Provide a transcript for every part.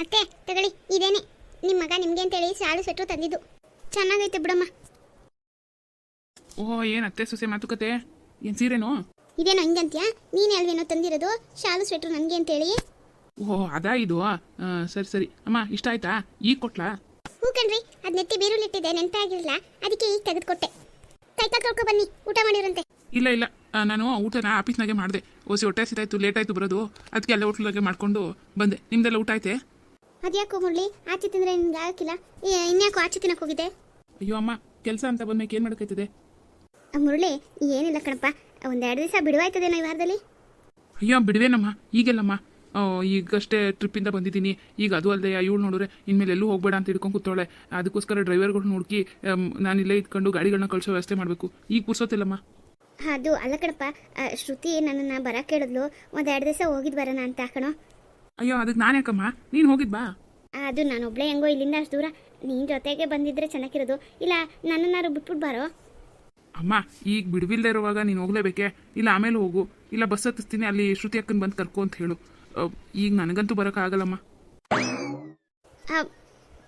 ಅತ್ತೆ ತಗೊಳ್ಳಿ ಇದೇನೆ. ನಿಮ್ಮ ಮಗ ನಿಮ್ಗೆ ಅಂತೇಳಿ ಶಾಲು ಸ್ವೆಟ್ರು ತಂದಿದ್ದು. ಚೆನ್ನಾಗೈತೆ ಬಿಡಮ್ಮ. ಓ ಏನು ಅತ್ತೆ ಸೊಸೆ ಮಾತುಕತೆ? ಏನು ಸೀರೆನೋ? ಇದೇನೋ ಹಿಂಗಂತ್ಯಾ ನೀನು ಅಲ್ವೇನೋ ತಂದಿರೋದು ಶಾಲು ಸ್ವೆಟ್ರು ನನಗೆ ಅಂತೇಳಿ ಓ ಅದಾ ಇದು? ಸರಿ ಸರಿ. ಅಮ್ಮ ಇಷ್ಟ ಆಯ್ತಾ? ಈಗ ಕೊಟ್ಲಾ? ಹೂ ಕಣ್ರಿ ಅದ್ ನೆತ್ತಿ ಬೀರುಲಿಟ್ಟಿದೆ ನೆನಪಾಗಿರಲಿಲ್ಲ. ಅದಕ್ಕೆ ಈಗ ತೆಗೆದುಕೊಟ್ಟೆ. ಕೈ ತೊಳ್ಕೊ ಬನ್ನಿ ಊಟ ಮಾಡಿರಂತೆ. ಇಲ್ಲ ಇಲ್ಲ. ಆ, ನಾನು ಊಟನ ಆಫೀಸ್ನಾಗೆ ಮಾಡಿದೆ. ಓಸಿ ಹೊಟ್ಟೆ ಹಸಿತಾಯ್ತು ಲೇಟ್ ಆಯ್ತು ಬರೋದು. ಅದಕ್ಕೆ ಅಲ್ಲೇ ಹೋಟ್ಲಾಗೆ ಮಾಡ್ಕೊಂಡು ಬಂದೆ. ನಿಮ್ದೆಲ್ಲ ಊಟ ಆಯ್ತೆ? ಅದ್ಯಾಕೋ ಮುರಳಿ ಆಚೆ ತಿಂದ್ರೆ ನಿನ್ಗೆ ಆಗಕ್ಕಿಲ್ಲ. ಇನ್ಯಾಕೋ ಆಚೆ ತಿನ್ನಕ್ಕೆ ಹೋಗಿದೆ ಅಯ್ಯೋ ಅಮ್ಮ ಕೆಲಸ ಅಂತ ಬಂದ್ಮೇಲೆ ಏನು ಮಾಡೋಕ್ಕೈತದೆ ಆ, ಮುರಳಿ ಏನಿಲ್ಲ ಕಣಪ್ಪ. ಒಂದೆರಡು ದಿವಸ ಬಿಡುವಾಯ್ತದೇನೋ ಈ ವಾರದಲ್ಲಿ. ಅಯ್ಯೋ ಬಿಡುವೇನಮ್ಮ? ಈಗೆಲ್ಲಮ್ಮ? ಈಗಷ್ಟೇ ಟ್ರಿಪ್ಪಿಂದ ಬಂದಿದ್ದೀನಿ. ಈಗ ಅದು ಅಲ್ಲದೆ ಇವಳು ನೋಡಿದ್ರೆ ಇನ್ಮೇಲೆ ಎಲ್ಲೂ ಹೋಗಬೇಡ ಅಂತ ಹಿಡ್ಕೊಂಡು ಕೂತಾಳೆ ಅದಕ್ಕೋಸ್ಕರ ಡ್ರೈವರ್ಗಳನ್ನ ಹುಡುಕಿ ನಾನು ಇಲ್ಲೇ ಇದ್ಕೊಂಡು ಗಾಡಿಗಳನ್ನ ಕಳಿಸೋ ವ್ಯವಸ್ಥೆ ಮಾಡಬೇಕು. ಈಗ ಪುರ್ಸೋತಿಲ್ಲಮ್ಮ ಅದು ಅಲ್ಲ ಕಣಪ್ಪ. ಶ್ರುತಿ ನನ್ನನ್ನು ಬರಕ್ಕೆ ಹೇಳಿದ್ಲು ಒಂದೆರಡು ದಿವಸ ಹೋಗಿದ್ ಬರೋಣ ಅಂತ ಕಣೋ. ಅಯ್ಯೋ ಅದಕ್ಕೆ ನಾನು ಯಾಕಮ್ಮ? ನೀನು ಹೋಗಿದ್ ಬಾ. ಅದು ನಾನು ಒಬ್ಳೆ ಹೆಂಗೋ ಇಲ್ಲಿಂದ ಅಷ್ಟು ದೂರ. ನೀನ್ ಜೊತೆಗೆ ಬಂದಿದ್ರೆ ಚೆನ್ನಾಗಿರೋದು. ಇಲ್ಲ ನನ್ನನ್ನಾರು ಬಿಟ್ಬಿಟ್ ಬಾರೋ? ಅಮ್ಮ ಈಗ ಬಿಡುವಿಲ್ದೇ ಇರುವಾಗ ನೀನು ಹೋಗ್ಲೇಬೇಕೆ? ಇಲ್ಲ ಆಮೇಲೆ ಹೋಗು. ಇಲ್ಲ ಬಸ್ ಹತ್ತಿಸ್ತೀನಿ ಅಲ್ಲಿ ಶ್ರುತಿ ಅಕ್ಕನ ಬಂದು ಕರ್ಕೋ ಅಂತ ಹೇಳು. ಈಗ ನನಗಂತೂ ಬರೋಕ್ಕಾಗಲ್ಲಮ್ಮ ಆ,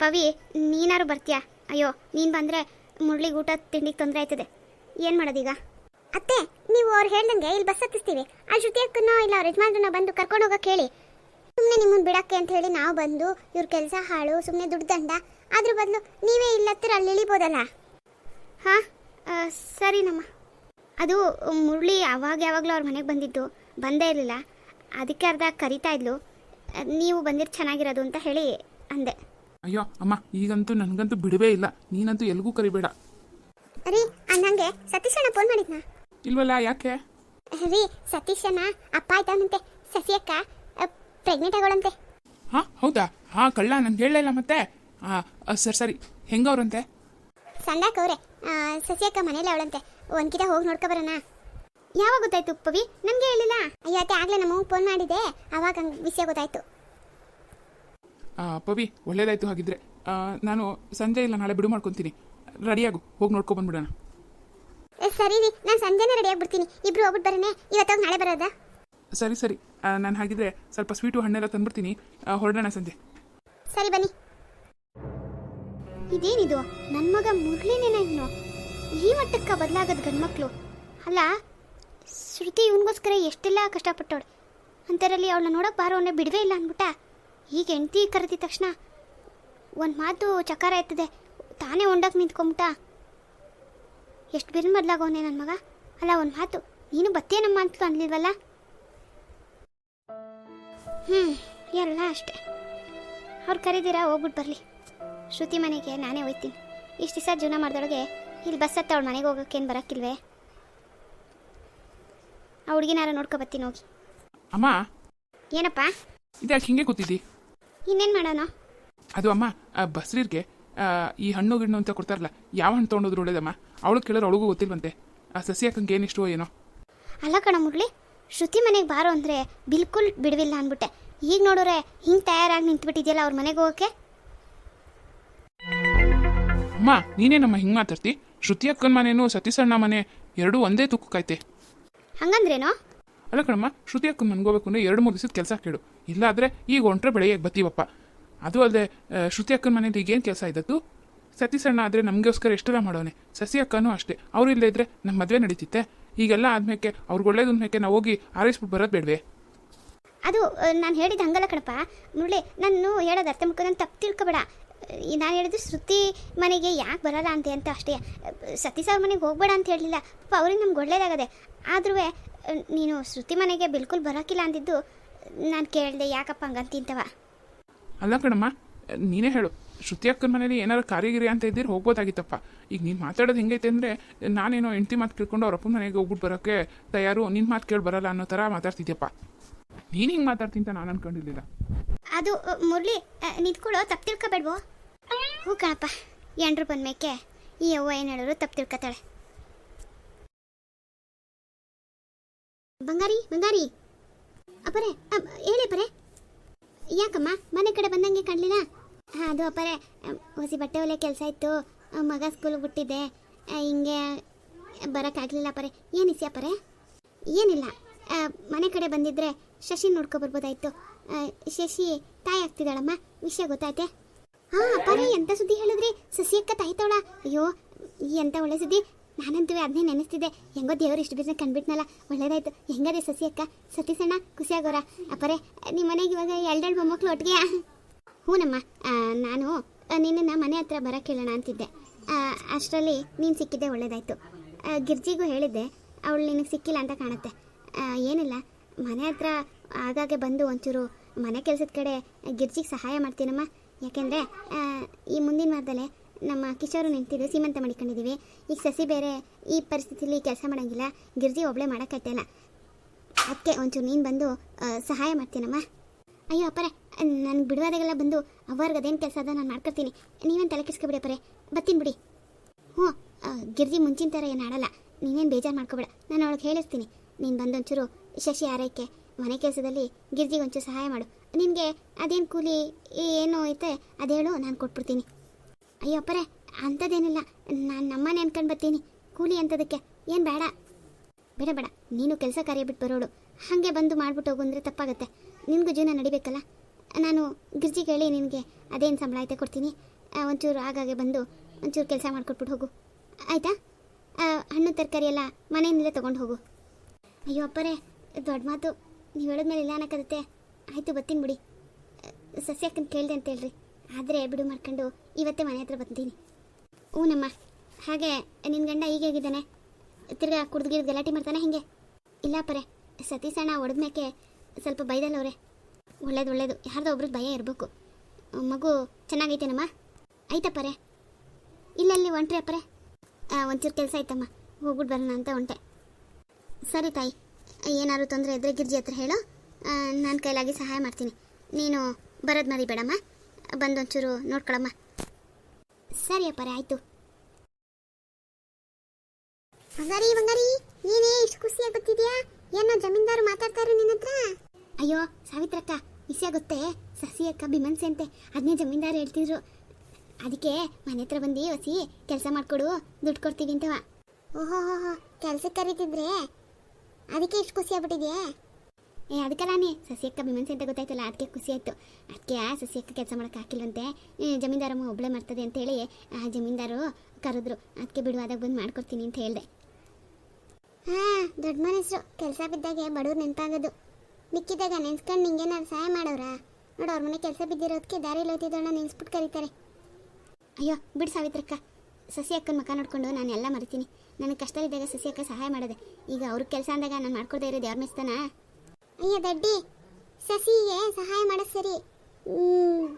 ಪವಿ ನೀನಾರು ಬರ್ತೀಯಾ? ಅಯ್ಯೋ ನೀನು ಬಂದರೆ ಮುರಳಿಗೆ ಊಟ ತಿಂಡಿಗೆ ತೊಂದರೆ ಆಯ್ತದೆ. ಏನು ಮಾಡೋದೀಗ? ಅತ್ತೆ ನೀವು ಅವ್ರು ಹೇಳ್ದಂಗೆ ಇಲ್ಲಿ ಬಸ್ ಹತ್ತಿಸ್ತೀವಿ. ಆ ಶ್ರುತಿ ಅಕ್ಕನೋ ಇಲ್ಲ ಅವ್ರ ಯಜಮಾನ್ರನ್ನ ಬಂದು ಕರ್ಕೊಂಡು ಹೋಗಕ್ಕೆ ಹೇಳಿ. ಸುಮ್ಮನೆ ನಿಮ್ಮನ್ನು ಬಿಡಕ್ಕೆ ಅಂತ ಹೇಳಿ ನಾವು ಬಂದು ಇವ್ರ ಕೆಲಸ ಹಾಳು ಸುಮ್ಮನೆ ದುಡ್ಡು ದಂಡ. ಅದ್ರ ಬದಲು ನೀವೇ ಇಲ್ಲ ಹತ್ತಿರ ಅಲ್ಲಿ ಇಳಿಬೋದಲ್ಲ? ಹಾಂ ಸರಿನಮ್ಮ. ಅದು ಮುರಳಿ ಅವಾಗ ಯಾವಾಗಲೂ ಅವ್ರ ಮನೆಗೆ ಬಂದಿದ್ದು ಬಂದೇ ಇರಲಿಲ್ಲ. ಅದಕ್ಕೆ ಅರ್ಧ ಕರಿತಾ ಇದ್ಲು. ನೀವು ಬಂದಿರೋ ಚೆನ್ನಾಗಿರೋದು ಅಂತ ಹೇಳಿ ಅಂದೆ. ಅಯ್ಯೋ ಅಮ್ಮ ಈಗಂತೂ ನನಗಂತೂ ಬಿಡುವೇ ಇಲ್ಲ. ನೀನಂತೂ ಎಲ್ಗೂ ಕರಿಬೇಡ. ರೀ ಅನ್ನಂಗೆ ಸತೀಶಣ್ಣ ಫೋನ್ ಮಾಡಿದ್ನಾ? ಇಲ್ವಲ್ಲ ಯಾಕೆ? ರೀ ಸತೀಶಣ್ಣ ಅಪ್ಪ ಆಯ್ತಾನಂತೆ ಸಸಿ ಅಕ್ಕ ಪ್ರೆಗ್ನೆಂಟ್ ಆಗೋಳಂತೆ. ಹಾ ಹೌದಾ? ಹಾ ಕಳ್ಳ ನನ್ಗೆ ಹೇಳಲಿಲ್ಲ ಮತ್ತೆ. ಹಾಂ ಸರಿ ಸರಿ. ಹೆಂಗವ್ರಂತೆ? ಸಂದಾಕವ್ರೆ ಅವರೇ ಸಸ್ಯಕ್ಕ ಮನೇಲಿ ಅವಳಂತೆ. ಒಂದ್ಕಿತ ಹೋಗಿ ನೋಡ್ಕೊ ಬರೋಣ. ಯಾವಾಗ ಗೊತ್ತಾಯ್ತು ಪವಿ? ನನಗೆ ಹೇಳಿಲ್ಲ. ಅಯ್ಯೋ ಅತ್ತೆ ಆಗ್ಲೇ ನಮ್ಮ ಫೋನ್ ಮಾಡಿದೆ. ಅವಾಗ ಹಂಗೆ ವಿಷಯ ಗೊತ್ತಾಯ್ತು. ಆ, ಪವಿ ಒಳ್ಳೇದಾಯ್ತು ಹಾಗಿದ್ರೆ. ಆ, ನಾನು ಸಂಜೆ ಇಲ್ಲ ನಾಳೆ ಬಿಡು ಮಾಡ್ಕೊತೀನಿ. ರೆಡಿಯಾಗು ಹೋಗಿ ನೋಡ್ಕೊ ಬಂದ್ಬಿಡೋಣ. ಏ, ಸರಿ ರೀ. ನಾನು ಸಂಜೆನೇ ರೆಡಿ ಆಗ್ಬಿಡ್ತೀನಿ. ಇಬ್ರು ಹೋಗ್ಬಿಟ್ಟು ಬರೋಣ. ಇವತ್ತೋಗಿ ನಾಳೆ ಬರೋದಾ? ಸರಿ ಸರಿ. ನಾನು ಹಾಗಿದ್ರೆ ಸ್ವಲ್ಪ ಸ್ವೀಟು ಹಣ್ಣೆಲ್ಲ ತಂದ್ಬಿಡ್ತೀನಿ. ಹೊರಡೋಣ ಸಂಜೆ. ಸರಿ, ಬನ್ನಿ. ಇದೇನಿದು? ನನ್ನ ಮಗ ಮುರಳಿನೇನ ಇನ್ನು ಈ ಮಟ್ಟಕ್ಕೆ ಬದಲಾಗದ ಗಂಡ್ಮಕ್ಳು. ಅಲ್ಲ, ಶ್ರುತಿ ಇವನಿಗೋಸ್ಕರ ಎಷ್ಟೆಲ್ಲ ಕಷ್ಟಪಟ್ಟವಳು. ಅಂತರಲ್ಲಿ ಅವಳನ್ನ ನೋಡೋಕೆ ಬಾರೋ ಅವನೇ ಬಿಡವೇ ಇಲ್ಲ ಅಂದ್ಬಿಟ್ಟ ಈಗ ಹೆಂಡತಿ ಕರೆದಿದ ತಕ್ಷಣ ಒಂದು ಮಾತು ಚಕಾರ ಎತ್ತದೆ. ತಾನೇ ಹೊಂಡಕ್ಕೆ ನಿಂತ್ಕೊಂಬಿಟ್ಟ. ಎಷ್ಟು ಬಿರ್ನ್ ಬದಲಾಗವನೇ ನನ್ನ ಮಗ? ಅಲ್ಲ, ಒಂದು ಮಾತು. ನೀನು ಬತ್ತೇನಮ್ಮ ಅಂತ ಅನ್ಲಿಲ್ವಲ್ಲ? ಹ್ಞೂ ಎಲ್ಲ ಅಷ್ಟೆ. ಅವ್ರು ಕರೀದಿರಾ ಹೋಗ್ಬಿಟ್ಟು ಬರಲಿ. ಶ್ರುತಿ ಮನೆಗೆ ನಾನೇ ಹೋಯ್ತೀನಿ. ಇಷ್ಟು ದಿವಸ ಜೀವನ ಮಾಡಿದೊಳಗೆ ಇಲ್ಲಿ ಬಸ್ ಹತ್ತ ಅವಳು ಮನೆಗೆ ಹೋಗೋಕ್ಕೇನು ಬರೋಕ್ಕಿಲ್ವೇ? ಆ ಹುಡುಗಿನಾರ ನೋಡ್ಕೋ ಬರ್ತೀನಿ ಹೋಗಿ. ಅಮ್ಮ. ಏನಪ್ಪ? ಇದ್ಯಾಕೆ ಹಿಂಗೆ ಕೂತಿದ್ದಿ? ಇನ್ನೇನು ಮಾಡೋಣ? ಅದು ಅಮ್ಮ ಆ, ಬಸ್ರೀರ್ಗೆ ಈ ಹಣ್ಣು ಗಿಣ್ಣು ಅಂತ ಕೊಡ್ತಾರಲ್ಲ ಯಾವ ಹಣ್ಣು ತೊಗೊಂಡೋದ್ರು ಒಳ್ಳೇದಮ್ಮ. ಅವಳು ಕೇಳೋರು ಅವಳಿಗೂ ಗೊತ್ತಿಲ್ವಂತೆ. ಆ ಸಸಿ ಹಾಕಂಗೆ ಏನಿಷ್ಟೋ ಏನೋ. ಅಲ್ಲ ಕಣ ಮುರಳಿ ಶ್ರುತಿ ಮನೆಗೆ ಬಾರೋ ಅಂದರೆ ಬಿಲ್ಕುಲ್ ಬಿಡುವಿಲ್ಲ ಅಂದ್ಬಿಟ್ಟೆ ಈಗ ನೋಡೋರೆ ಹಿಂಗೆ ತಯಾರಾಗಿ ನಿಂತ್ಬಿಟ್ಟಿದ್ಯಲ್ಲ ಅವ್ರ ಮನೆಗೆ ಹೋಗೋಕೆ ಅಮ್ಮ ನೀನೇನಮ್ಮ ಹಿಂಗೆ ಮಾತಾಡ್ತಿ? ಶ್ರುತಿ ಅಕ್ಕನ ಮನೇನು ಸತೀಸಣ್ಣ ಮನೆ ಎರಡೂ ಒಂದೇ ತೂಕಕ್ಕೈತೆ ಹಂಗಂದ್ರೇನೋ? ಅಲ್ಲ ಕಣಮ್ಮ ಶ್ರುತಿ ಅಕ್ಕನ ಮನ್ಗೋಬೇಕು ಅಂದ್ರೆ ಎರಡು ಮೂರು ದಿವಸದ ಕೆಲಸ ಕೇಳು. ಇಲ್ಲಾದರೆ ಈಗ ಹೊಂಟ್ರೆ ಬೆಳಗ್ಗೆ ಬತ್ತೀವಪ್ಪ. ಅದು ಅಲ್ಲದೆ ಶ್ರುತಿ ಅಕ್ಕನ ಮನೇಲಿ ಈಗೇನು ಕೆಲಸ ಇದ್ದದ್ದು? ಸತೀಸಣ್ಣ ಆದರೆ ನಮಗೋಸ್ಕರ ಎಷ್ಟೆಲ್ಲ ಮಾಡೋನೆ? ಸಸಿ ಅಕ್ಕನೂ ಅಷ್ಟೇ. ಅವ್ರು ಇಲ್ಲದೇ ಇದ್ರೆ ನಮ್ಮ ಮದುವೆ ನಡೀತಿತ್ತೆ. ಈಗೆಲ್ಲ ಆದ್ಮೇಲೆ ಅವ್ರಿಗೆ ಒಳ್ಳೇದು ಅಂದ್ಮೇಲೆ ನಾವು ಹೋಗಿ ಆರೈಸ್ಬಿಟ್ಟು ಬರೋದು ಬೇಡವೆ? ಅದು ನಾನು ಹೇಳಿದ ಹಂಗಲ್ಲ ಕಣಪ್ಪ. ಮುರಳಿ ನಾನು ಹೇಳೋದು ಅರ್ಥ ಮುಖ ನಾನು ತಪ್ಪು ತಿಳ್ಕೊಬೇಡ. ನಾನು ಹೇಳಿದ್ದು ಶ್ರುತಿ ಮನೆಗೆ ಯಾಕೆ ಬರಲ್ಲ ಅಂತೆ ಅಂತ ಅಷ್ಟೇ. ಸತೀಶ್ ಅವ್ರ ಮನೆಗೆ ಹೋಗ್ಬೇಡ ಅಂತ ಹೇಳಲಿಲ್ಲ. ಪಾಪ ಅವ್ರಿಗೆ ನಮ್ಗೆ ಒಳ್ಳೇದಾಗದೆ. ಆದ್ರೂ ನೀನು ಶ್ರುತಿ ಮನೆಗೆ ಬಿಲ್ಕುಲ್ ಬರೋಕ್ಕಿಲ್ಲ ಅಂದಿದ್ದು ನಾನು ಕೇಳಿದೆ ಯಾಕಪ್ಪ ಹಂಗಂತಿಂತವ? ಅಲ್ಲ ಕಣಮ್ಮ ನೀನೇ ಹೇಳು. ಶ್ರುತಿ ಅಕ್ಕನ ಮನೇಲಿ ಏನಾದ್ರು ಕಾರ್ಯಗಿರಿ ಅಂತ ಇದ್ದೀರಿ ಹೋಗ್ಬೋದಾಗಿತ್ತಪ್ಪ. ಈಗ ನೀನು ಮಾತಾಡೋದು ಹೆಂಗೈತೆ ಅಂದರೆ ನಾನೇನೋ ಹೆಂಡತಿ ಮಾತು ಕೇಳ್ಕೊಂಡು ಅವ್ರ ಅಪ್ಪನ ಮನೆಗೆ ಹೋಗ್ಬಿಟ್ಟು ಬರೋಕ್ಕೆ ತಯಾರು ನಿನ್ನ ಮಾತು ಕೇಳಿ ಬರಲ್ಲ ಅನ್ನೋ ಥರ ಮಾತಾಡ್ತಿದ್ಯಪ್ಪ. ನೀನು ಹಿಂಗೆ ಮಾತಾಡ್ತೀನಿ ಅಂತ ನಾನು ಅನ್ಕೊಂಡಿರ್ಲಿಲ್ಲ. ಅದು ಮುರಳಿ ನಿಂತ್ಕೊಳ್ಳೋ ತಪ್ಪು ತಿಳ್ಕೊಬೇಡ್ವೋ? ಹ್ಞೂ ಕಣಪ್ಪ ಎಂಡ್ರು ಬಂದ್ಮೇಕೆ ಈ ಅವ್ವ ಏನು ಹೇಳಿದ್ರು ತಪ್ಪು ತಿಳ್ಕೊತಾಳೆ. ಬಂಗಾರಿ ಬಂಗಾರಿ. ಅಪ್ಪರೇ ಅ, ಹೇಳಿ ಅಪ್ಪರೇ ಯಾಕಮ್ಮ ಮನೆ ಕಡೆ ಬಂದಂಗೆ ಕಾಣಲಿಲ್ಲ? ಹಾಂ, ಅದು ಅಪ್ಪರೇ. ಹೊಸಿ ಬಟ್ಟೆ ಹೊಲೆ ಕೆಲಸ ಇತ್ತು. ಮಗ ಸ್ಕೂಲ್ ಬಿಟ್ಟಿದ್ದೆ. ಹಿಂಗೆ ಬರೋಕ್ಕಾಗಲಿಲ್ಲ ಅಪ್ಪರೇ. ಏನು ಇಸಿ ಏನಿಲ್ಲ. ಮನೆ ಕಡೆ ಬಂದಿದ್ರೆ ಶಶಿ ನೋಡ್ಕೊ ಬರ್ಬೋದಾಯ್ತು ಶಶಿ ತಾಯಿ ಆಗ್ತಿದ್ದಾಳಮ್ಮ. ವಿಷಯ ಗೊತ್ತಾಯ್ತೆ? ಹಾ, ಅಪ್ಪರೇ ಎಂಥ ಸುದ್ದಿ ಹೇಳಿದ್ರಿ? ಸಸಿಯಕ್ಕ ತಾಯ್ತವಳ ಅಯ್ಯೋ, ಎಂತ ಒಳ್ಳೆ ಸುದ್ದಿ. ನಾನಂತೂ ಅದನ್ನೇ ನೆನೆಸ್ತಿದ್ದೆ. ಹೆಂಗೋ ದೇವ್ರು ಇಷ್ಟು ಬಿಸ್ನೆಸ್ ಕಂಡ್ಬಿಟ್ನಲ್ಲ. ಒಳ್ಳೇದಾಯ್ತು. ಹೆಂಗದೆ ಸಸಿಯಕ್ಕ ಸತೀಸಣ್ಣ ಖುಷಿಯಾಗೋರ ಅಪ್ಪರೇ ನಿಮ್ಮ ಮನೆಗೆ ಇವಾಗ ಎರಡೆರಡು ಮೊಮ್ಮಕ್ಳು ಒಟ್ಟಿಗೆ ಹ್ಞೂನಮ್ಮ ಆ, ನಾನು ನಿನ್ನನ್ನು ಮನೆ ಹತ್ರ ಬರೋಕ್ಕೆ ಕೇಳೋಣ ಅಂತಿದ್ದೆ. ಅಷ್ಟರಲ್ಲಿ ನೀನು ಸಿಕ್ಕಿದ್ದೆ ಒಳ್ಳೇದಾಯ್ತು. ಗಿರ್ಜಿಗೂ ಹೇಳಿದ್ದೆ ಅವಳು ನಿನಗೆ ಸಿಕ್ಕಿಲ್ಲ ಅಂತ ಕಾಣುತ್ತೆ. ಏನಿಲ್ಲ ಮನೆ ಹತ್ರ ಆಗಾಗ್ಗೆ ಬಂದು ಒಂಚೂರು ಮನೆ ಕೆಲಸದ ಕಡೆ ಗಿರ್ಜಿಗೆ ಸಹಾಯ ಮಾಡ್ತೀನಮ್ಮ. ಯಾಕೆಂದರೆ ಈ ಮುಂದಿನ ವಾರದಲ್ಲೇ ನಮ್ಮ ಕಿಶೋರು ನಿಂತಿದ್ದು ಸೀಮಂತ ಮಾಡಿಕೊಂಡಿದ್ದೀವಿ ಈಗ ಸಸಿ ಬೇರೆ ಈ ಪರಿಸ್ಥಿತಿಲಿ ಕೆಲಸ ಮಾಡೋಂಗಿಲ್ಲ ಗಿರ್ಜಿ ಒಬ್ಬಳೇ ಮಾಡೋಕ್ಕಾಯ್ತಲ್ಲ ಅದಕ್ಕೆ ಒಂಚೂರು ನೀನು ಬಂದು ಸಹಾಯ ಮಾಡ್ತೀನಮ್ಮ. ಅಯ್ಯೋ ಅಪ್ಪರೆ ನನಗೆ ಬಿಡುವಾದಾಗೆಲ್ಲ ಬಂದು ಅವ್ರಿಗೆ ಅದೇನು ಕೆಲಸ ಅದ ನಾನು ಮಾಡ್ಕೊಡ್ತೀನಿ ನೀವೇನು ತಲೆ ಕೆಸ್ಕೊಬಿಡಿ ಪರೇ. ಬರ್ತೀನಿ ಬಿಡಿ. ಹ್ಞೂ ಗಿರ್ಜಿ ಮುಂಚಿನ ಥರ ಏನು ಆಡಲ್ಲ. ನೀವೇನು ಬೇಜಾರು ಮಾಡ್ಕೊಬೇಡ. ನಾನು ಅವಳಿಗೆ ಹೇಳಿಸ್ತೀನಿ ನೀನು ಬಂದೊಂಚೂರು ಶಶಿ ಆರೈಕೆ, ಮನೆ ಕೆಲಸದಲ್ಲಿ ಗಿರ್ಜಿಗೆ ಒಂಚೂರು ಸಹಾಯ ಮಾಡು. ನಿನಗೆ ಅದೇನು ಕೂಲಿ ಏನು ಐತೆ, ಅದು ನಾನು ಕೊಟ್ಬಿಡ್ತೀನಿ. ಅಯ್ಯೋ ಪರೇ ಅಂಥದ್ದೇನಿಲ್ಲ ನಾನು ನಮ್ಮನೆ ಅನ್ಕೊಂಡು ಬರ್ತೀನಿ. ಕೂಲಿ ಅಂಥದಕ್ಕೆ ಏನು ಬೇಡ. ಬೇಡ ಬೇಡ. ನೀನು ಕೆಲಸ ಕಾರ್ಯ ಬಿಟ್ಟು ಬರೋಳು. ಹಾಗೆ ಬಂದು ಮಾಡಿಬಿಟ್ಟು ಹೋಗು ಅಂದರೆ ತಪ್ಪಾಗುತ್ತೆ. ನಿನಗೂ ಜೀವನ ನಡಿಬೇಕಲ್ಲ? ನಾನು ಗಿರ್ಜಿಗೆ ಹೇಳಿ ನಿನಗೆ ಅದೇನು ಸಂಬಳ ಐತೆ ಕೊಡ್ತೀನಿ. ಒಂಚೂರು ಆಗಾಗೆ ಬಂದು ಒಂಚೂರು ಕೆಲಸ ಮಾಡಿಕೊಟ್ಬಿಟ್ಟು ಹೋಗು. ಆಯಿತಾ? ಹಣ್ಣು, ತರಕಾರಿ ಎಲ್ಲ ಮನೆಯಿಂದಲೇ ತೊಗೊಂಡು ಹೋಗು. ಅಯ್ಯೋ ಅಪ್ಪರೇ, ದೊಡ್ಡ ಮಾತು. ನೀವು ಹೇಳಿದ್ಮೇಲೆ ಇಲ್ಲ ಅನ್ನಕ್ಕತ್ತೆ ಆಯಿತು ಬತ್ತೀನಿ ಬಿಡಿ. ಸಸ್ಯಕ್ಕಂತ ಕೇಳಿದೆ ಅಂತ ಹೇಳ್ರಿ. ಆದರೆ ಬಿಡು ಮಾಡ್ಕೊಂಡು ಇವತ್ತೇ ಮನೆ ಹತ್ರ ಬರ್ತೀನಿ ಹ್ಞೂನಮ್ಮ ಹಾಗೆ ನಿನ್ನ ಗಂಡ ಈಗ ಹೇಗಿದ್ದಾನೆ ತಿರ್ಗಾ ಕುಡ್ದು ಗಲಾಟೆ ಮಾಡ್ತಾನೆ ಹಿಂಗೆ? ಇಲ್ಲ ಪರೇ ಸತೀಸಣ್ಣ ಹೊಡೆದ್ಮೇಕೆ ಸ್ವಲ್ಪ ಬೈದಲ್ಲವ್ರೆ. ಒಳ್ಳೇದು ಒಳ್ಳೇದು. ಯಾರ್ದೋ ಒಬ್ರದ್ದು ಭಯ ಇರಬೇಕು. ಮಗು ಚೆನ್ನಾಗೈತೇನಮ್ಮ? ಆಯ್ತಪ್ಪರೆ. ಇಲ್ಲಲ್ಲಿ ಒಂಟ್ರಿ ಅಪ್ಪರೆ. ಒಂಚೂರು ಕೆಲಸ ಆಯ್ತಮ್ಮ. ಹೋಗ್ಬಿಟ್ಟು ಬರೋಣ ಅಂತ ಹೊಂಟೆ ಸರಿ ತಾಯಿ. ಏನಾದ್ರು ತೊಂದರೆ ಇದ್ರೆ ಗಿರ್ಜಿ ಹತ್ರ ಹೇಳು. ನನ್ನ ಕೈಲಾಗಿ ಸಹಾಯ ಮಾಡ್ತೀನಿ. ನೀನು ಬರೋದು ಮರಿಬೇಡಮ್ಮ ಬಂದೊಂಚೂರು ನೋಡ್ಕೊಳಮ್ಮ. ಸರಿ ಅಪ್ಪರೆ, ಆಯಿತು. ಬಂಗಾರಿ ಬಂಗಾರಿ ನೀನೇ ಇಷ್ಟು ಖುಷಿಯಾಗಿ ಬರ್ತಿದ್ಯಾ ಏನೋ ಜಮೀನ್ದಾರು ಮಾತಾಡ್ತಾರೆ ನಿನ್ನ ಹತ್ರ ಅಯ್ಯೋ ಸಾವಿತ್ರಕ್ಕ ವಿಷಯ ಗೊತ್ತೇ ಸಸಿ ಅಕ್ಕ ಬಿಮನ್ಸೆ ಅಂತೆ ಅದನ್ನೇ ಜಮೀನ್ದಾರು ಹೇಳ್ತಿದ್ರು. ಅದಕ್ಕೆ ಮನೆ ಹತ್ರ ಬಂದು ಹೊಸಿ ಕೆಲಸ ಮಾಡ್ಕೊಡು ದುಡ್ಡು ಕೊಡ್ತೀವಿ ಅಂತವ. ಓಹೋ ಕೆಲ್ಸಕ್ಕೆ ಕರೀತಿದ್ರೆ? ಅದಕ್ಕೆ ಇಷ್ಟು ಖುಷಿ ಆಗ್ಬಿಟ್ಟಿದ್ಯಾ? ಏ ಅದಕ್ಕೆ ನಾನೇ ಸಸ್ಯಕ್ಕ ಬಿಮನ್ಸೆ ಅಂತ ಗೊತ್ತಾಯ್ತಲ್ಲ ಅದಕ್ಕೆ ಖುಷಿ ಆಯ್ತು. ಅದಕ್ಕೆ ಆ ಸಸ್ಯಕ್ಕ ಕೆಲಸ ಮಾಡೋಕೆ ಹಾಕಿಲ್ವಂತೆ ಜಮೀನ್ದಾರಮ್ಮ ಒಬ್ಳೆ ಮಾಡ್ತದೆ ಅಂತೇಳಿ ಆ ಜಮೀನ್ದಾರು ಕರೆದ್ರು. ಅದಕ್ಕೆ ಬಿಡುವಾದಾಗ ಬಂದು ಮಾಡ್ಕೊಡ್ತೀನಿ ಅಂತ ಹೇಳಿದೆ. ಹಾಂ ದೊಡ್ಡ ಮನಸ್ಸು. ಕೆಲಸ ಬಿದ್ದಾಗೆ ಬಡವ್ರು ನೆನಪಾಗೋದು. ಮಿಕ್ಕಿದಾಗ ನೆನ್ಸ್ಕೊಂಡು ನಿಂಗೇನಾದ್ರು ಸಹಾಯ ಮಾಡೋರಾ? ನೋಡು ಅವ್ರ ಮನೆ ಕೆಲಸ ಬಿದ್ದಿರೋದಕ್ಕೆ ದಾರಿಲಿ ಹೋಗ್ತಿದ್ದೋಣ ನೆನ್ಸ್ಬಿಟ್ಟು ಕರೀತಾರೆ. ಅಯ್ಯೋ ಬಿಡು ಸಾವಿತ್ರಕ್ಕ. ಸಸಿ ಅಕ್ಕನ ಮುಖ ನೋಡ್ಕೊಂಡು ನಾನು ಎಲ್ಲ ಮರಿತೀನಿ. ನನಗೆ ಕಷ್ಟವಿದ್ದಾಗ ಸಸಿ ಅಕ್ಕ ಸಹಾಯ ಮಾಡೋದೆ. ಈಗ ಅವ್ರ ಕೆಲಸ ಅಂದಾಗ ನಾನು ಮಾಡ್ಕೊಡ್ದೆ ಇರೋದು ಯಾರ ಮಿಸ್ತಾನ? ಅಯ್ಯ ದಡ್ಡಿ. ಸಸಿಗೆ ಸಹಾಯ ಮಾಡೋದು ಸರಿ.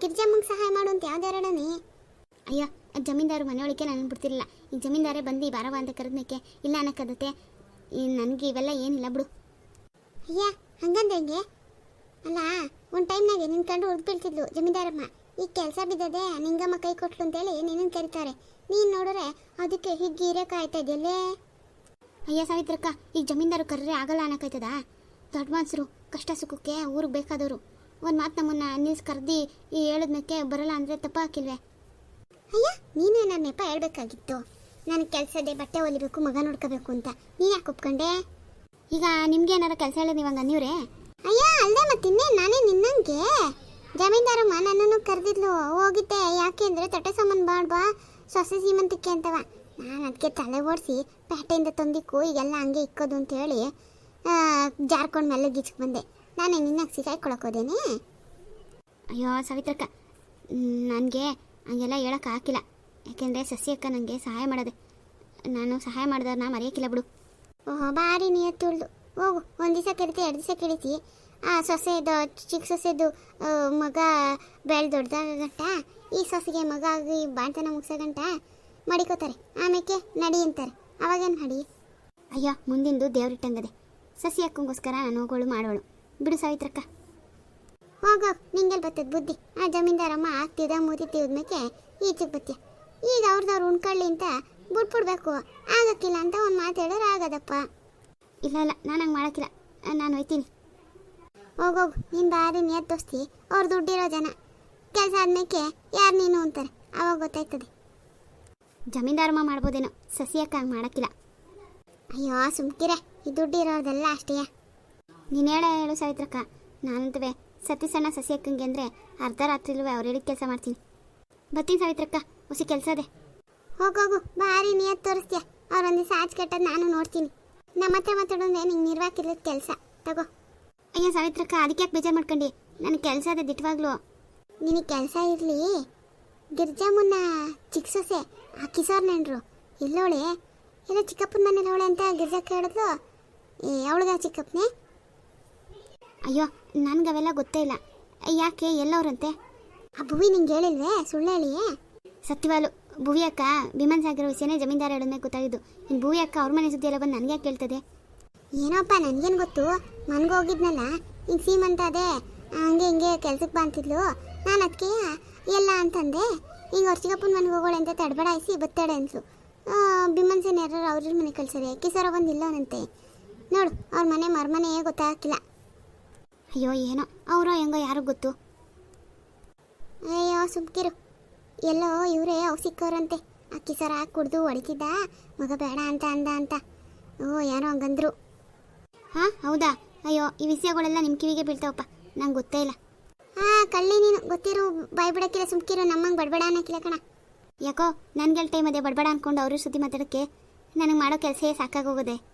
ಗಿರ್ಜಮ್ಮಂಗೆ ಸಹಾಯ ಮಾಡು ಅಂತ ಯಾವ್ದಾರಡನೆ ಅಯ್ಯ ಅದ್ ಜಮೀನ್ದಾರು ಮನೆಯೊಳಗೆ ನಾನು ಬಿಡ್ತಿರಲಿಲ್ಲ ಈಗ ಜಮೀನ್ದಾರೇ ಬಂದು ಬಾರವ ಅಂತ ಕರೆದ್ಮೇಕೆ ಇಲ್ಲ ಅನ್ನಕ್ಕದತ್ತೆ ನನಗೆ ಇವೆಲ್ಲ ಏನಿಲ್ಲ ಬಿಡು. ಅಯ್ಯ ಹಂಗಂದ್ರೆ ಹೆಂಗೆ ಅಲ್ಲ, ಒಂದು ಟೈಮ್ನಾಗೆ ನಿನ್ನ ಕಂಡು ಹುಡುಕ್ ಬೀಳ್ತಿದ್ಲು ಜಮೀನ್ದಾರಮ್ಮ. ಈ ಕೆಲಸ ಬಿದ್ದದೆ ನಿಂಗಮ್ಮ ಕೈ ಕೊಟ್ಲು ಅಂತೇಳಿ ನಿನ್ನನ್ನು ಕರೀತಾರೆ. ನೀನು ನೋಡಿದ್ರೆ ಅದಕ್ಕೆ ಹೀಗೆ ಕಾಯ್ತಾ ಇದೆಯಲ್ಲೇ ಅಯ್ಯ ಸಾವಿತ್ರಕ್ಕ, ಈಗ ಜಮೀನ್ದಾರು ಕರ್ರೆ ಆಗಲ್ಲ ಅನ್ನಕ್ಕಾಯ್ತದ ದೊಡ್ಡ ಮನ್ಸರು, ಕಷ್ಟ ಸುಖಕ್ಕೆ ಊರಿಗೆ ಬೇಕಾದವರು. ಒಂದು ಮಾತು ನಮ್ಮನ್ನ ನಿಲ್ಸ್ ಕರೆದಿ ಈ ಹೇಳೋದಕ್ಕೆ ಬರಲ್ಲ ಅಂದರೆ ತಪ್ಪಾಕಿಲ್ವೇ? ಅಯ್ಯ, ನೀನೇ ನನ್ನ ನೆಪ ಹೇಳ್ಬೇಕಾಗಿತ್ತು. ನನಗೆ ಕೆಲಸದೇ ಬಟ್ಟೆ ಹೊಲಿಬೇಕು, ಮಗ ನೋಡ್ಕೋಬೇಕು ಅಂತ. ನೀನು ಯಾಕೆ ಒಪ್ಕೊಂಡೆ? ಈಗ ನಿಮ್ಗೆ ಏನಾರ ಕೆಲಸ ಹೇಳೋದು ಇವಾಗ ನೀವ್ರೆ ಅಯ್ಯ ಅಲ್ಲದೆ ಮತ್ತಿನ್ನೇ ನಾನೇ ನಿನ್ನಂಗೆ. ಜಮೀನ್ದಾರಮ್ಮ ನನ್ನನ್ನು ಕರೆದಿದ್ಲು. ಹೋಗಿದ್ದೆ. ಯಾಕೆ ಅಂದರೆ ತಟ್ಟೆ ಸಾಮಾನು ಬಾಡ್ಬಾ ಸೊಸೆ ಸೀಮಂತಕ್ಕೆ ಅಂತವ. ನಾನು ಅದಕ್ಕೆ ತಲೆ ಓಡಿಸಿ ಪೇಟೆಯಿಂದ ತಂದಿಕ್ಕು. ಈಗೆಲ್ಲ ಹಂಗೆ ಇಕ್ಕೋದು ಅಂತ ಹೇಳಿ ಜಾರ್ಕೊಂಡು ಮೇಲೆ ಗಿಚ್ಕ ಬಂದೆ. ನಾನೇ ನಿನ್ನ ಸಿಗಾಯ್ಕೊಳಕೋದೇನೆ ಅಯ್ಯೋ, ಸವಿತ್ರಕ್ಕ. ನನಗೆ ಹಂಗೆಲ್ಲ ಹೇಳೋಕ್ಕಾಗಿಲ್ಲ ಯಾಕೆಂದರೆ ಸಸ್ಯಕ್ಕ ನನಗೆ ಸಹಾಯ ಮಾಡೋದೆ. ನಾನು ಸಹಾಯ ಮಾಡಿದವ್ರನ್ನ ಮರೆಯೋಕ್ಕಿಲ್ಲ ಬಿಡು. ಓಹೋ ಭಾರಿ ನಿಯತ್ತು ತುಳಿದು ಹೋಗು, ಒಂದು ದಿವಸ ಕರಿತಿ ಎರಡು ದಿವಸ ಕರಿತಿ ಆ, ಸೊಸೆದು ಚಿಕ್ಕ ಸೊಸೆದು ಮಗ ಬೆಳೆ ದೊಡ್ಡದಾಗಂಟ ಈ ಸೊಸೆಗೆ ಮಗ ಆಗಿ ಬಾಣ್ತನ ಮುಗಿಸೋಗಂಟ ಮಡಿಕೋತಾರೆ. ಆಮೇಲೆ ನಡಿ ಅಂತಾರೆ. ಅವಾಗೇನು ನಡಿ? ಅಯ್ಯೋ, ಮುಂದಿಂದು ದೇವ್ರಿಟ್ಟಂಗದೆ ಸಸಿ ಅಕ್ಕಂಗೋಸ್ಕರ ನಾನು ಹೋಗೋಳು ಮಾಡೋಳು. ಬಿಡು ಸಾವಿತ್ರಕ್ಕ. ಹೋಗೋ, ನಿಂಗೆಲ್ ಬತ್ತದ ಬುದ್ಧಿ. ಆ ಜಮೀನ್ದಾರಮ್ಮ ಆಗ್ತಿದ ಮೂತಿ ಮೇಲೆ ಈಚೆಗೆ ಬತ್ತೆ ಈಗ ಅವ್ರದವ್ರು ಉಣ್ಕೊಳ್ಳಿ ಅಂತ ಬಿಟ್ಬಿಡ್ಬೇಕು. ಆಗಕ್ಕಿಲ್ಲ ಅಂತ ಒಂದು ಮಾತು ಹೇಳಿದ್ರೆ ಆಗದಪ್ಪ. ಇಲ್ಲ ಇಲ್ಲ, ನಾನು ಹಂಗೆ ಮಾಡೋಕ್ಕಿಲ್ಲ. ನಾನು ಹೋಯ್ತೀನಿ. ಹೋಗೋಗು ನೀನು ಬಾರಿ ನಿಯತ್ ದೋಸ್ತಿ. ಅವ್ರು ದುಡ್ಡಿರೋ ಜನ. ಕೆಲಸ ಆದ್ಮೇಕೆ ಯಾರು ನೀನು ಅಂತಾರೆ. ಅವಾಗ ಗೊತ್ತಾಯ್ತದೆ. ಜಮೀನ್ದಾರಮ್ಮ ಮಾಡ್ಬೋದೇನೋ. ಸಸಿಯಕ್ಕ ಹಂಗೆ ಮಾಡೋಕ್ಕಿಲ್ಲ. ಅಯ್ಯೋ, ಸುಮ್ಕಿರೆ. ಈ ದುಡ್ಡಿರೋದೆಲ್ಲ ಅಷ್ಟೇಯ ನೀನು ಹೇಳ, ಹೇಳು ಸಾವಿತ್ರಕ್ಕ. ಸತಿ ಸಣ್ಣ ಸಸಿ ಅಕ್ಕಂಗೆ ಅಂದರೆ ಅರ್ಧ ರಾತ್ರಿಲೂ ಅವ್ರು ಹೇಳಿದ ಕೆಲಸ ಮಾಡ್ತೀನಿ. ಬರ್ತೀನಿ ಸಾವಿತ್ರಕ್ಕ. ಹೊಸಿ ಕೆಲಸ ಅದೇ ಹೋಗೋಗು ಭಾರಿ ನಿಯತ್ ತೋರಿಸ್ತೀಯ. ಅವ್ರೊಂದು ದಿವಸ ಕಟ್ಟೋದು ನಾನು ನೋಡ್ತೀನಿ. ನಮ್ಮ ಹತ್ರ ಏನು ನಿಂಗೆ ನಿರ್ವಾಕಿಲ್ಲದ ಕೆಲಸ. ತಗೋ. ಅಯ್ಯೋ, ಸಾವಿತ್ರಕ್ಕ, ಅದಕ್ಕೆ ಯಾಕೆ ಬೇಜಾರು ಮಾಡ್ಕೊಂಡು? ನನಗೆ ಕೆಲಸ ಅದ ದಿಟ್ಟವಾಗ್ಲು ನಿನಗೆ ಕೆಲಸ ಇರಲಿ. ಗಿರ್ಜಾಮುನ್ನ ಚಿಕ್ಕ ಸೊಸೆ, ಆ ಕಿಸೋರ್ ನೆಂಡ್ರು ಇಲ್ಲೋಳೆ. ಎಲ್ಲ ಚಿಕ್ಕಪ್ಪನ ಮನೇಲಿ ಅವಳೆ ಅಂತ ಗಿರ್ಜಾ ಹೇಳಿದ್ಲು ಏ, ಅವಳಿಗ ಚಿಕ್ಕಪ್ಪನೇ? ಅಯ್ಯೋ, ನನಗೆ ಅವೆಲ್ಲ ಗೊತ್ತೇ ಇಲ್ಲ. ಯಾಕೆ ಎಲ್ಲವ್ರಂತೆ ಆ ಭುವಿ ನಿಂಗೆ ಹೇಳಿಲ್ವೇ? ಸುಳ್ಳು ಹೇಳಿ ಸತ್ಯವಾಲು ಭುವಿ ಅಕ್ಕ ಭೀಮನ್ ಸಾಗರ ವಿಷಯನೇ ಜಮೀನ್ದಾರ ಹೇಳಿದ್ಮೇಲೆ ಗೊತ್ತಾಗಿದ್ದು. ಇನ್ನು ಭುವಿ ಅಕ್ಕ ಅವ್ರ ಮನೆ ಸುದ್ದಿ ಎಲ್ಲ ಬಂದು ನನಗೆ ಯಾಕೆ ಕೇಳ್ತದೆ? ಏನೋಪ್ಪ ನನಗೇನು ಗೊತ್ತು? ಮನೆಗೆ ಹೋಗಿದ್ನಲ್ಲ ಈಗ ಸೀಮಂತ ಅದೇ ಹಂಗೆ ಹಿಂಗೆ ಕೆಲ್ಸಕ್ಕೆ ಬಂತಿದ್ಲು ನಾನು ಅದಕ್ಕೆ ಎಲ್ಲ ಅಂತಂದೆ. ಈಗ ಅವ್ರ ಚಿಕ್ಕಪ್ಪನ ಮನೆಗೆ ಹೋಗೋಳೆ ಅಂತ ತಡಬಡಾಯಿಸಿ ಬತ್ತಾಳೆ ಭೀಮನ್ ಬಿಮನ್ಸೇನ ಯಾರು ಅವ್ರ ಮನೆ ಕಳ್ಸದೆ? ಕಿಸರ ಬಂದಿಲ್ಲ ಅವನಂತೆ. ನೋಡು ಅವ್ರ ಮನೆ ಮರ್ಮನೆ ಗೊತ್ತಾಗ್ತಿಲ್ಲ. ಅಯ್ಯೋ ಏನೋ. ಅವರೋ ಹೆಂಗೋ ಯಾರು ಗೊತ್ತು? ಅಯ್ಯೋ ಸುಮ್ಕಿರು. ಎಲ್ಲೋ ಇವರೇ ಅವು ಸಿಕ್ಕವ್ರಂತೆ ಅಕ್ಕಿ ಸರ ಕುಡ್ದು ಹೊಡಿತಿದ್ದ. ಮಗ ಬೇಡ ಅಂತ ಅಂದ ಅಂತ. ಓ, ಯಾರೋ ಹಂಗಂದ್ರು. ಹಾಂ, ಹೌದಾ? ಅಯ್ಯೋ, ಈ ವಿಷಯಗಳೆಲ್ಲ ನಿಮ್ಮ ಕಿವಿಗೆ ಬೀಳ್ತಾವಪ್ಪ. ನಂಗೆ ಗೊತ್ತೇ ಇಲ್ಲ. ಹಾಂ, ಕಳ್ಳಿ ನೀನು. ಗೊತ್ತಿರೋ ಬಾಯ್ ಬಿಡಕ್ಕಿಲ್ಲ ಸುಮ್ಕಿರು. ನಮ್ಮಂಗೆ ಬಡಬೇಡ ಅನ್ನಕ್ಕಿಲ್ಲ ಕಣ. ಯಾಕೋ ನನ್ಗೆಲ್ಲ ಟೈಮ್ ಅದೇ ಬಡಬೇಡ ಅನ್ಕೊಂಡು ಅವ್ರ ಸುದ್ದಿ ಮಾತಾಡೋಕ್ಕೆ ನನಗೆ ಮಾಡೋ ಕೆಲಸ ಸಾಕಾಗೋಗೋದೆ.